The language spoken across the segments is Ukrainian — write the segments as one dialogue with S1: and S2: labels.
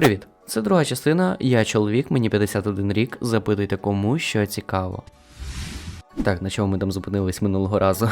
S1: Привіт, це друга частина. Я чоловік, мені 51 рік. Запитуйте кому, що цікаво. Так, на чому ми там зупинились минулого разу?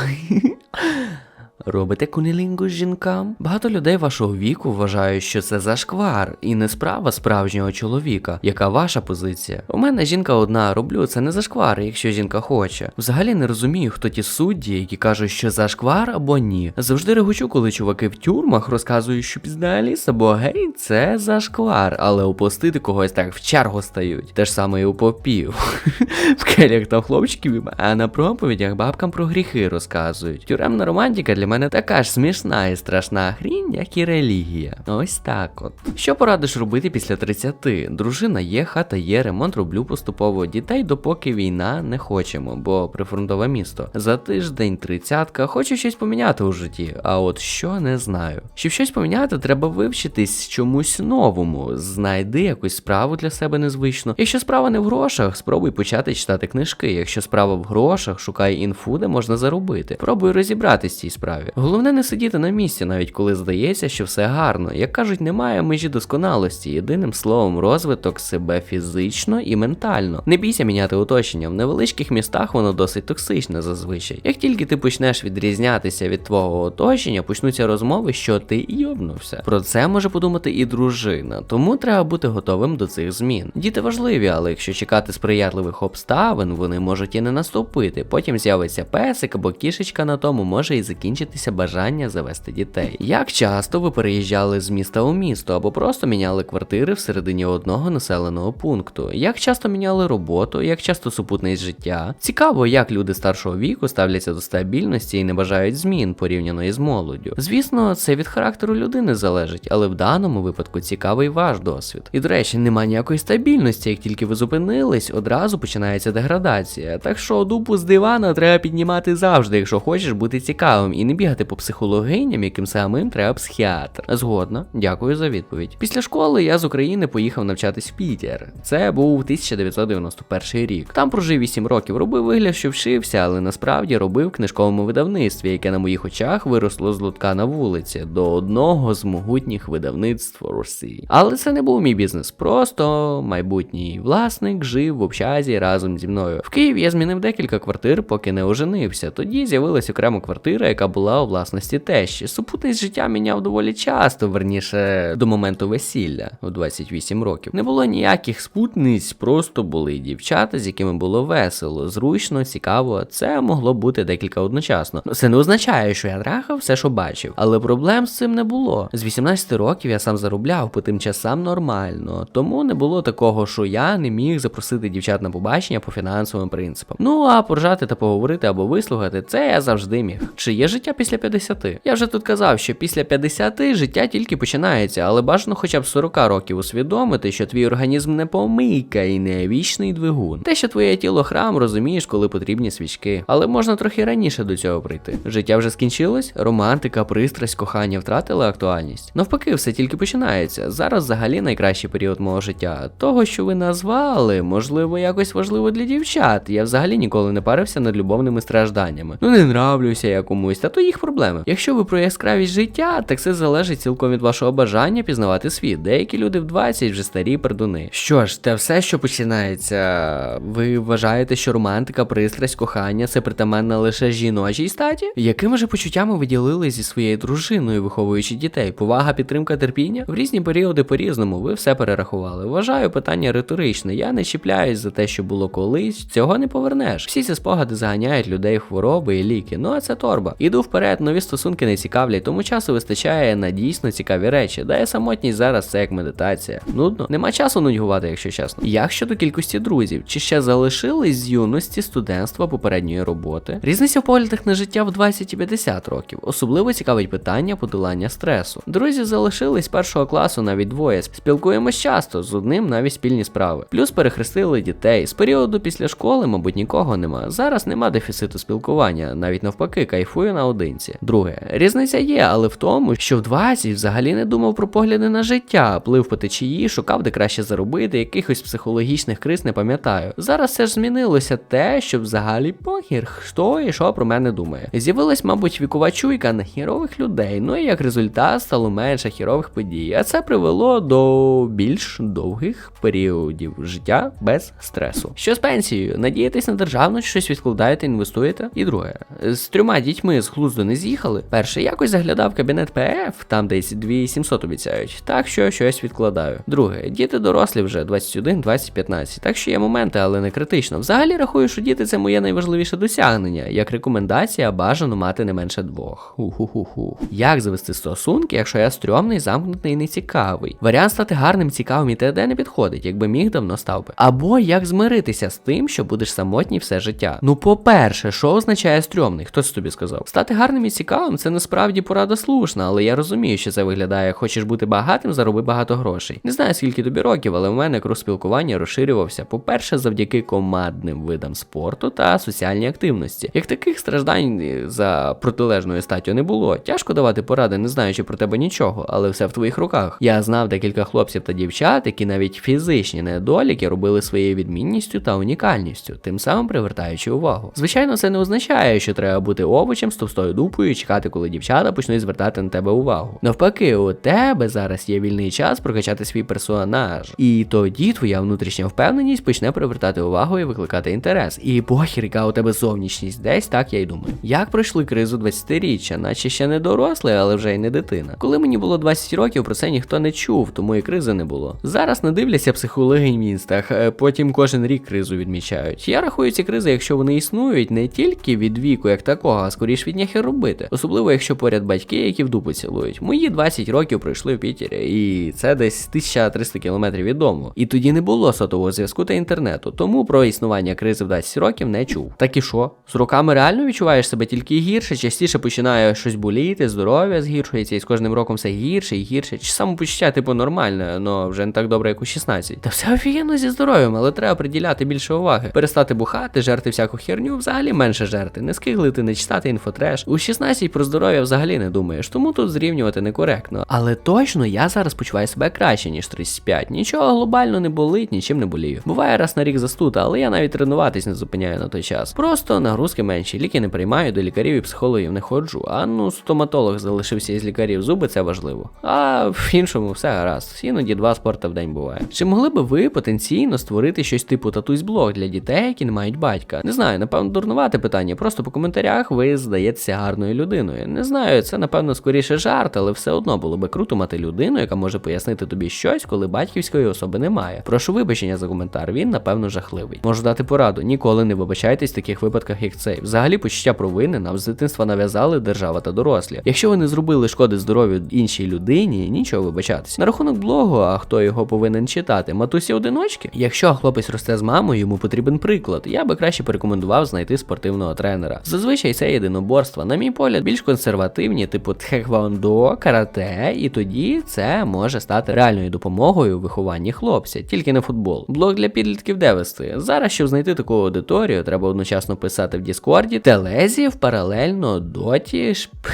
S1: Робите кунілінгу з жінкам? Багато людей вашого віку вважають, що це зашквар і не справа справжнього чоловіка. Яка ваша позиція? У мене жінка одна, роблю це не зашквар, якщо жінка хоче. Взагалі не розумію, хто ті судді, які кажуть, що зашквар або ні. Завжди регочу, коли чуваки в тюрмах розказують, що пізналіс або гей, це зашквар, але опустити когось так в чергу стають. Те ж саме і у попів. В келях там хлопчиків, а на проповідях бабкам про гріхи розказують. Тюремна романтика для мене така ж смішна і страшна хрінь, як і релігія. Ось так от. Що порадиш робити після 30? Дружина є, хата є, ремонт роблю поступово. Дітей допоки війна не хочемо, бо прифронтове місто. За тиждень тридцятка, хочу щось поміняти у житті, а от що не знаю. Щоб щось поміняти, треба вивчитись чомусь новому. Знайди якусь справу для себе незвичну. Якщо справа не в грошах, спробуй почати читати книжки. Якщо справа в грошах, шукай інфу, де можна заробити. Пробуй розібратись в цій справі. Головне не сидіти на місці, навіть коли здається, що все гарно. Як кажуть, немає межі досконалості. Єдиним словом, розвиток себе фізично і ментально. Не бійся міняти оточення. В невеличких містах воно досить токсичне зазвичай. Як тільки ти почнеш відрізнятися від твого оточення, почнуться розмови, що ти йобнувся. Про це може подумати і дружина, тому треба бути готовим до цих змін. Діти важливі, але якщо чекати сприятливих обставин, вони можуть і не наступити. Потім з'явиться песик або кішечка на тому, може і закінчитися бажання завести дітей. Як часто ви переїжджали з міста у місто або просто міняли квартири всередині одного населеного пункту? Як часто міняли роботу, як часто супутність життя? Цікаво, як люди старшого віку ставляться до стабільності і не бажають змін порівняно із молоддю. Звісно, це від характеру людини залежить, але в даному випадку цікавий ваш досвід. І до речі, немає ніякої стабільності, як тільки ви зупинились, одразу починається деградація. Так що дупу з дивана треба піднімати завжди, якщо хочеш бути цікавим, і не бігати по психологиням, яким самим треба психіатр. Згодна, дякую за відповідь. Після школи я з України поїхав навчатись в Пітер. Це був 1991 рік. Там прожив 8 років, робив вигляд, що вчився, але насправді робив книжковому видавництві, яке на моїх очах виросло з лотка на вулиці до одного з могутніх видавництв Росії. Але це не був мій бізнес, просто майбутній власник жив в общазі разом зі мною. В Києві я змінив декілька квартир, поки не оженився. Тоді з'явилась окрема квартира, яка була у власності тещі. Супутність життя міняв доволі часто, верніше до моменту весілля у 28 років. Не було ніяких спутниць, просто були дівчата, з якими було весело, зручно, цікаво. Це могло бути декілька одночасно. Ну, Це не означає, що я трахав все, що бачив, але проблем з цим не було. З 18 років я сам заробляв по тим часам нормально, тому не було такого, що я не міг запросити дівчат на побачення по фінансовим принципам. Ну а поржати та поговорити або вислухати, це я завжди міг. Чи є життя після 50? Я вже тут казав, що після 50 життя тільки починається, але бажано хоча б 40 років усвідомити, що твій організм не помийка і не вічний двигун. Те, що твоє тіло храм, розумієш, коли потрібні свічки. Але можна трохи раніше до цього прийти. Життя вже скінчилось, романтика, пристрасть, кохання втратили актуальність. Навпаки, все тільки починається. Зараз взагалі найкращий період мого життя. Того, що ви назвали, можливо, якось важливо для дівчат. Я взагалі ніколи не парився над любовними стражданнями. Ну не нравлюся я комусь, та то їх проблеми. Якщо ви про яскравість життя, так це залежить цілком від вашого бажання пізнавати світ. Деякі люди в 20 вже старі пердуни. Що ж, те все, що починається, ви вважаєте, що романтика, пристрасть, кохання це притаманна лише жіночій статі? Якими же почуттями ви ділили зі своєю дружиною, виховуючи дітей? Повага, підтримка, терпіння? В різні періоди по-різному ви все перерахували. Вважаю питання риторичне. Я не чіпляюсь за те, що було колись. Цього не повернеш. Всі ці спогади заганяють людей в хвороби і ліки. Ну а це торба. Іду вперед, нові стосунки не цікавлять, тому часу вистачає на дійсно цікаві речі. Дає самотність зараз це як медитація. Нудно. Нема часу нудьгувати, якщо чесно. Як щодо кількості друзів, чи ще залишились з юності студентства попередньої роботи? Різниця в поглядах на життя в 20 і 50 років. Особливо цікавить питання подолання стресу. Друзі залишились першого класу навіть двоє. Спілкуємось часто, з одним навіть спільні справи. Плюс перехрестили дітей. З періоду після школи, мабуть, нікого нема. Зараз нема дефіциту спілкування, навіть навпаки, кайфую наодинці. Наодинці. Друге, різниця є, але в тому, що в 20 взагалі не думав про погляди на життя, плив по течії, шукав де краще заробити, якихось психологічних криз не пам'ятаю. Зараз все ж змінилося те, що взагалі похір, хто і що про мене думає. З'явилась, мабуть, вікова чуйка на хірових людей, ну і як результат стало менше хірових подій. А це привело до більш довгих періодів життя без стресу. Що з пенсією? Надієтесь на державну, щось відкладаєте, інвестуєте? І друге, з трьома дітьми з глузду не з'їхали. Перше, якось заглядав кабінет ПФ, там десь 2700 обіцяють, так що щось відкладаю. Друге, діти дорослі вже 21, 20, 15, так що є моменти, але не критично. Взагалі рахую, що діти це моє найважливіше досягнення. Як рекомендація, бажано мати не менше двох. Ху-ху-ху-ху. Як завести стосунки, якщо я стрьомний, замкнутий і нецікавий? Варіант стати гарним, цікавим і т.д. не підходить, якби міг давно став би. Або як змиритися з тим, що будеш самотній все життя. Ну, по-перше, що означає стрьомний? Хтось тобі сказав? Стати гарним і цікавим це насправді порада слушна, але я розумію, що це виглядає. Хочеш бути багатим, зароби багато грошей. Не знаю, скільки тобі років, але в мене круг спілкування розширювався. По-перше, завдяки командним видам спорту та соціальній активності. Як таких страждань за протилежною статтю не було. Тяжко давати поради, не знаючи про тебе нічого, але все в твоїх руках. Я знав декілька хлопців та дівчат, які навіть фізичні недоліки робили своєю відмінністю та унікальністю, тим самим привертаючи увагу. Звичайно, це не означає, що треба бути овочем з товстою дупою і чекати, коли дівчата почнуть звертати на тебе увагу. Навпаки, у тебе зараз є вільний час прокачати свій персонаж, і тоді твоя внутрішня впевненість почне привертати увагу і викликати інтерес. І похір, яка у тебе зовнішність десь, так я й думаю. Як пройшли кризу 20-річчя, наче ще не дорослий, але вже й не дитина. Коли мені було 20 років, про це ніхто не чув, тому і кризи не було. Зараз не дивляться психологи в містах, е, потім кожен рік кризу відмічають. Я рахую ці кризи, якщо вони існують, не тільки від віку, як такого, а скоріш від няхи робити. Особливо, якщо поряд батьки, які в дупу цілують. Мої 20 років пройшли в Пітері, і це десь 1300 кілометрів від дому. І тоді не було сотового зв'язку та інтернету, тому про існування кризи в 20 років не чув. Так і що? З роками реально відчуваєш себе тільки гірше, частіше починає щось боліти, здоров'я згіршується, і з кожним роком все гірше і гірше. Чи самопочуття, типу, нормальне, але вже не так добре, як у 16. Та все офігенно зі здоров'ям, але треба приділяти більше уваги. Перестати бухати, жерти всяку херню, взагалі менше жерти, не скиглити, не читати інфотреш. У 16 про здоров'я взагалі не думаєш, тому тут зрівнювати некоректно. Але точно я зараз почуваю себе краще, ніж 35. Нічого глобально не болить, нічим не болію. Буває раз на рік застуда, але я навіть тренуватись не зупиняю на той час. Просто нагрузки менші, ліки не приймаю, до лікарів і психологів не ходжу. А ну, стоматолог залишився із лікарів зуби, це важливо. А в іншому все гаразд. Іноді два спорта в день буває. Чи могли би ви потенційно створити щось типу татусь-блог для дітей, які не мають батька? Не знаю, напевно, дурнувати питання. Просто по коментарях ви здаєтеся гарною людиною. Не знаю, це напевно скоріше жарт, але все одно було би круто мати людину, яка може пояснити тобі щось, коли батьківської особи немає. Прошу вибачення за коментар, він напевно жахливий. Можу дати пораду. Ніколи не вибачайтесь в таких випадках, як цей. Взагалі почуття провини нам з дитинства нав'язали держава та дорослі. Якщо ви не зробили шкоди здоров'ю іншій людині, нічого вибачатись. На рахунок блогу, а хто його повинен читати? Матусі одиночки? Якщо хлопець росте з мамою, йому потрібен приклад. Я би краще порекомендував знайти спортивного тренера. Зазвичай це єдиноборства, на мій погляд, більш консервативні, типу тхеквондо, карате, і тоді це може стати реальною допомогою в вихованні хлопця, тільки не футбол. Блог для підлітків де вести. Зараз, щоб знайти таку аудиторію, треба одночасно писати в Діскорді, телезі в паралельно доті. Шп...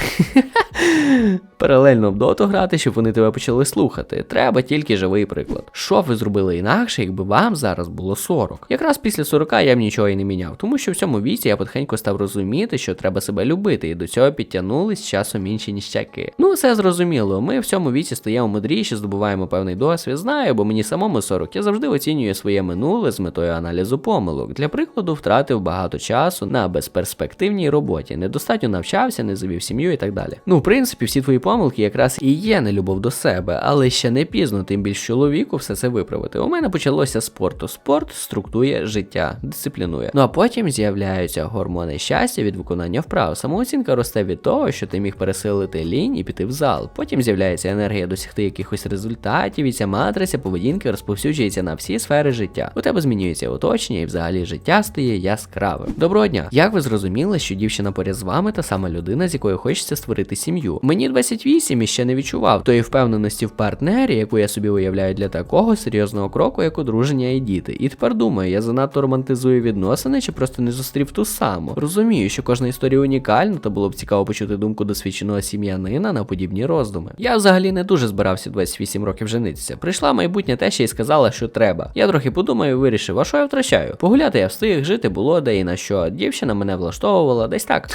S1: Паралельно в доту грати, щоб вони тебе почали слухати. Треба тільки живий приклад. Що ви зробили інакше, якби вам зараз було 40? Якраз після 40 я б нічого і не міняв, тому що в цьому віці я потихеньку став розуміти, що треба себе любити, і до цього підтягнулись часом інші ніщаки. Ну, все зрозуміло. Ми в цьому віці стаємо мудріші, здобуваємо певний досвід. Знаю, бо мені самому 40. Я завжди оцінюю своє минуле з метою аналізу помилок. Для прикладу, втратив багато часу на безперспективній роботі, недостатньо навчався, не завів сім'ю і так далі. Ну, в принципі, всі твої помилки якраз і є нелюбов до себе, але ще не пізно, тим більш чоловіку все це виправити. У мене почалося спорту. Спорт структує життя, дисциплінує. Ну а потім з'являються гормони щастя від виконання вправ. Самооцінка росте від того, що ти міг пересилити лінь і піти в зал. Потім з'являється енергія досягти якихось результатів, і ця матриця поведінки розповсюджується на всі сфери життя. У тебе змінюється оточення, і взагалі життя стає яскравим. Доброго дня! Як ви зрозуміли, що дівчина поряд з вами та сама людина, з якою хочеться створити сім'ю? Мені 28 і ще не відчував тої впевненості в партнері, яку я собі уявляю для такого серйозного кроку, як одруження і діти. І тепер думаю, я занадто романтизую відносини чи просто не зустрів ту саму. Розумію, що кожна історія унікальна, нормально, та було б цікаво почути думку досвідченого сім'янина на подібні роздуми. Я взагалі не дуже збирався 28 років женитися. Прийшла майбутня теща і сказала, що треба. Я трохи подумав і вирішив, а що я втрачаю? Погуляти я встиг, жити було де і на що. Дівчина мене влаштовувала, десь так.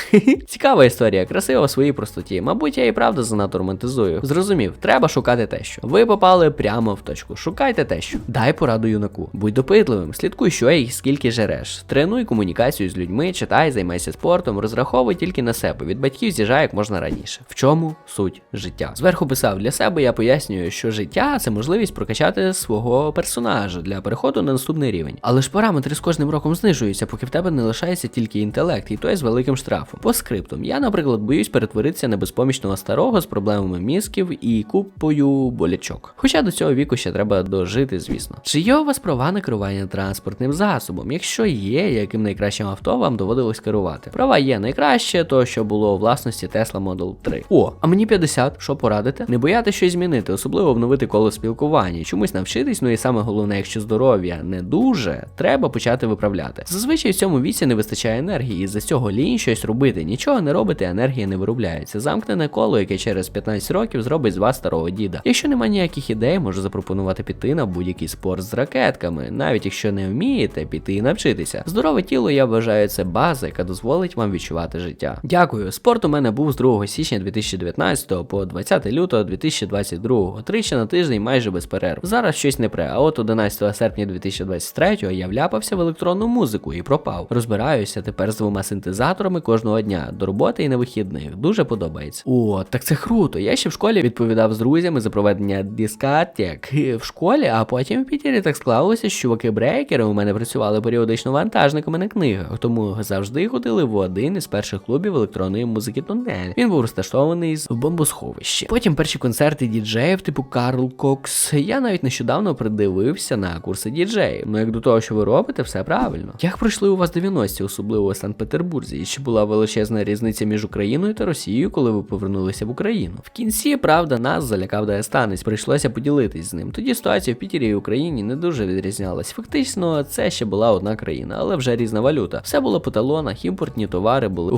S1: Цікава історія, красива в своїй простоті. Мабуть, я і правда занадто романтизую. Зрозумів, треба шукати тещу. Ви попали прямо в точку. Шукайте тещу. Дай пораду юнаку. Будь допитливим, слідкуй, що і скільки жереш. Тренуй комунікацію з людьми, читай, займайся спортом, розраховуй тільки на себе. Від батьків з'їжджай як можна раніше. В чому суть життя? Зверху писав для себе, я пояснюю, що життя це можливість прокачати свого персонажа для переходу на наступний рівень. Але ж параметри з кожним роком знижуються, поки в тебе не лишається тільки інтелект, і той з великим штрафом. По скриптум, я, наприклад, боюсь перетворитися на безпомічного старого з проблемами мізків і купою болячок. Хоча до цього віку ще треба дожити, звісно. Чи є у вас права на керування транспортним засобом? Якщо є, яким найкращим авто вам доводилось керувати? Права є найкраще, то що було у власності Tesla Model 3. О, а мені 50, що порадите? Не бояти щось змінити, особливо обновити коло спілкування, чомусь навчитись, ну і саме головне, якщо здоров'я не дуже, треба почати виправляти. Зазвичай в цьому віці не вистачає енергії, і за цього лінь щось робити. Нічого не робите, енергія не виробляється. Замкнене коло, яке через 15 років зробить з вас старого діда. Якщо немає ніяких ідей, можу запропонувати піти на будь-який спорт з ракетками, навіть якщо не вмієте, піти і навчитися. Здорове тіло, я вважаю, це база, яка дозволить вам відчувати життя. Дякую. Спорт у мене був з 2 січня 2019 по 20 лютого 2022, тричі на тиждень майже без перерв. Зараз щось не пре, а от 11 серпня 2023 я вляпався в електронну музику і пропав. Розбираюся тепер з двома синтезаторами кожного дня до роботи і на вихідних. Дуже подобається. О, так це круто. Я ще в школі відповідав з друзями за проведення дискатек в школі, а потім в Пітері так склалося, що чуваки-брейкери у мене працювали періодично вантажниками на книгах, тому завжди ходили в один із перших клубів електронної музики Тунель. Він був розташований в бомбосховищі. Потім перші концерти діджеїв, типу Карл Кокс. Я навіть нещодавно придивився на курси діджеїв. Ну як до того, що ви робите, все правильно. Як пройшли у вас 90-ті, особливо у Санкт-Петербурзі, і чи була величезна різниця між Україною та Росією, коли ви повернулися в Україну? В кінці, правда, нас залякав Дагестанець, прийшлося поділитись з ним. Тоді ситуація в Пітері і Україні не дуже відрізнялась. Фактично, це ще була одна країна, але вже різна валюта. Все було по талонах, імпортні товари були у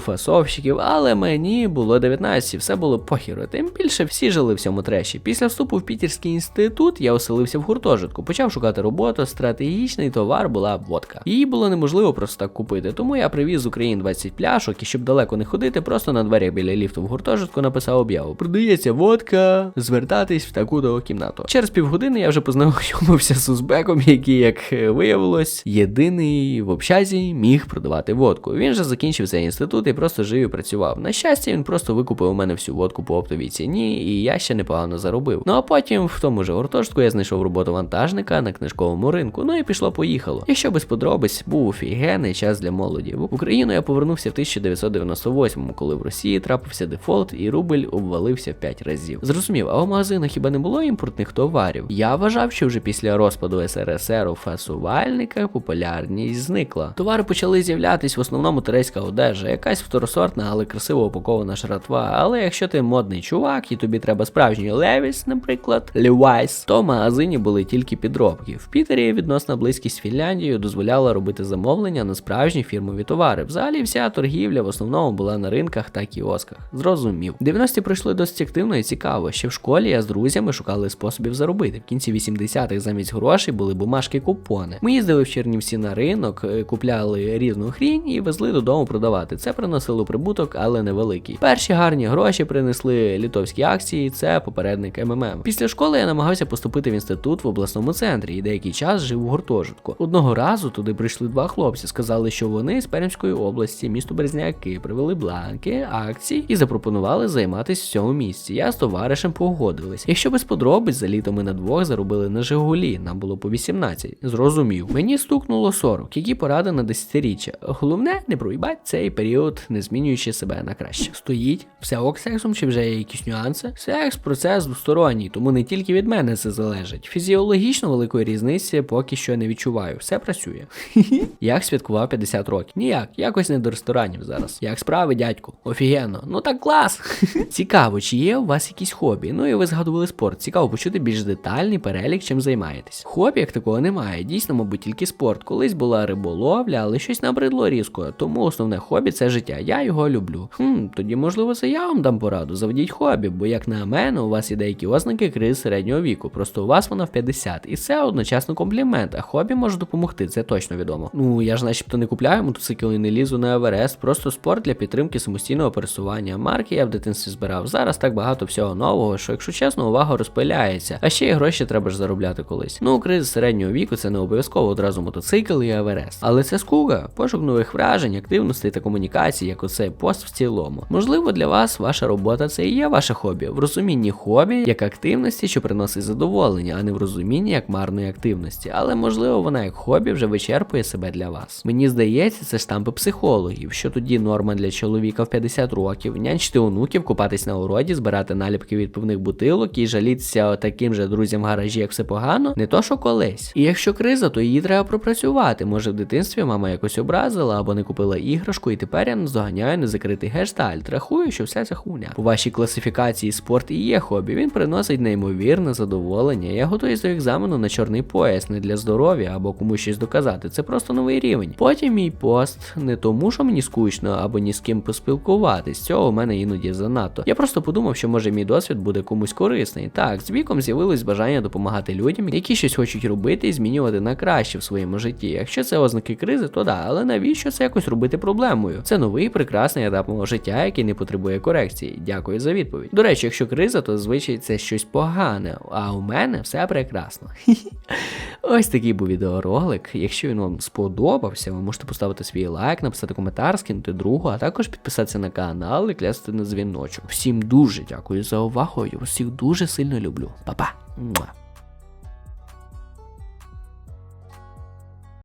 S1: фасовщиків, але мені було 19, все було похіро. Тим більше всі жили в цьому треші. Після вступу в Пітерський інститут я оселився в гуртожитку, почав шукати роботу. Стратегічний товар була водка. Її було неможливо просто так купити, тому я привіз з України 20 пляшок і щоб далеко не ходити, просто на дверях біля ліфту в гуртожитку написав об'яву. Продається водка, звертатись в таку до кімнату. Через півгодини я вже познайомився з узбеком, який, як виявилось, єдиний в общазі міг продавати водку. Він же закінчив цей інститут і просто жив і працював. На щастя, він просто викупив у мене всю водку по оптовій ціні, і я ще непогано заробив. Ну а потім в тому ж гуртожитку я знайшов роботу вантажника на книжковому ринку. Ну і пішло-поїхало. Якщо без подробиць був офігенний час для молоді. В Україну я повернувся в 1998-му, коли в Росії трапився дефолт і рубль обвалився в 5 разів. Зрозумів, а в магазинах хіба не було імпортних товарів? Я вважав, що вже після розпаду СРСР у фасувальниках популярність зникла. Товари почали з'являтись в основному турецька одежа, якась второсортна, але красиво упакована шратва. Але якщо ти модний чувак і тобі треба справжній Левіс, наприклад, Levi's, то в магазині були тільки підробки. В Пітері відносна близькість Фінляндією дозволяла робити замовлення на справжні фірмові товари. Взагалі, вся торгівля в основному була на ринках та кіосках. Зрозумів. 90-ті пройшли досить активно і цікаво. Ще в школі я з друзями шукали способів заробити. В кінці 80-х замість грошей були бумажки купони. Ми їздили в Чернівці на ринок, е, купляли різну хрінь і везли додому продавати. Це приносило прибуток, але невеликий. Перші гарні гроші принесли літовські акції. Це попередник МММ. Після школи я намагався поступити в інститут в обласному центрі і деякий час жив у гуртожитку. Одного разу туди прийшли два хлопці, сказали, що вони з Пермської області, місто Березняки, привели бланки, акції і запропонували займатися в цьому місці. Я з товаришем погодились. Якщо без подробиць за літо ми на двох заробили на Жигулі, нам було по 18. Зрозумів. Мені стукнуло 40. Які поради на десятиріччя. Головне, не проїбать цей період, не змінюючи себе на краще. Стоїть все ок сексом, чи вже є якісь нюанси? Секс процес двосторонній, тому не тільки від мене це залежить. Фізіологічно великої різниці поки що не відчуваю. Все працює. Як святкував 50 років? Ніяк, якось не до ресторанів зараз. Як справи, дядьку? Офігенно. Ну так клас. Цікаво, чи є у вас якісь хобі? Ну і ви згадували спорт. Цікаво почути більш детальний перелік, чим займаєтесь. Хобі як такого немає. Дійсно, мабуть, тільки спорт. Колись була риболовля, але щось набридло різко. Тому основне хобі це життя. Я його люблю. Хм, тоді можливо це я вам дам пораду. Заведіть хобі, бо як на мене, у вас є деякі ознаки кризи середнього віку. Просто у вас вона в 50. І це одночасно комплімент, а хобі може допомогти, це точно відомо. Ну я ж начебто не купляю мотоцикл і не лізу на Еверест, просто спорт для підтримки самостійного пересування. Марки я в дитинстві збирав. Зараз так багато всього нового, що, якщо чесно, увага розпиляється. А ще й гроші треба ж заробляти колись. Ну, криза середнього віку це не обов'язково одразу мотоцикл і Еверест. Але це скуга, пошук нових вражень, активностей та комунікацій, як оцей пост в цілому. Можливо, для вас ваша робота це і є ваше хобі. В розумінні хобі як активності, що приносить задоволення, а не в розумінні як марної активності. Але можливо вона як хобі вже вичерпує себе для вас. Мені здається, це штампи психологів, що тоді норма для чоловіка в 50 років, нянчити онуків, купатись на уроді, збирати наліпки від пивних бутилок і жалітися таким же друзям в гаражі, як все погано, не то що колись. І якщо криза, то її треба пропрацювати. Може в дитинстві мама якось образила або не купила іграшку, і тепер я наздоганяю незакритий гештальт. Рахую, що вся ця хуйня. По вашій класифікації спорт і є хобі. Він приносить неймовірне задоволення. Я готуюсь до екзамену на чорний пояс, не для здоров'я або комусь щось доказати. Це просто новий рівень. Потім мій пост не тому, що мені скучно або ні з ким поспілкуватись. Цього у мене іноді занадто. Я просто подумав, що може мій досвід буде комусь корисний. Так, з віком з'явилось бажання допомагати людям, які щось хочуть робити і змінювати на краще в своєму житті. Якщо це ознаки кризи, то да, але навіщо це якось робити проблемою? Це новий прекрасний етап мого життя, який не потребує корекції. Дякую за відповідь. До речі, якщо криза, то звичай це щось погане, а у мене все прекрасно. Ось такий був відеоролик. Якщо він вам сподобався, ви можете поставити свій лайк, написати коментар, скинути другу, а також підписатися на канал і клясти на дзвіночок. Всім дуже дякую за увагу. Я всіх дуже сильно люблю. Па-па!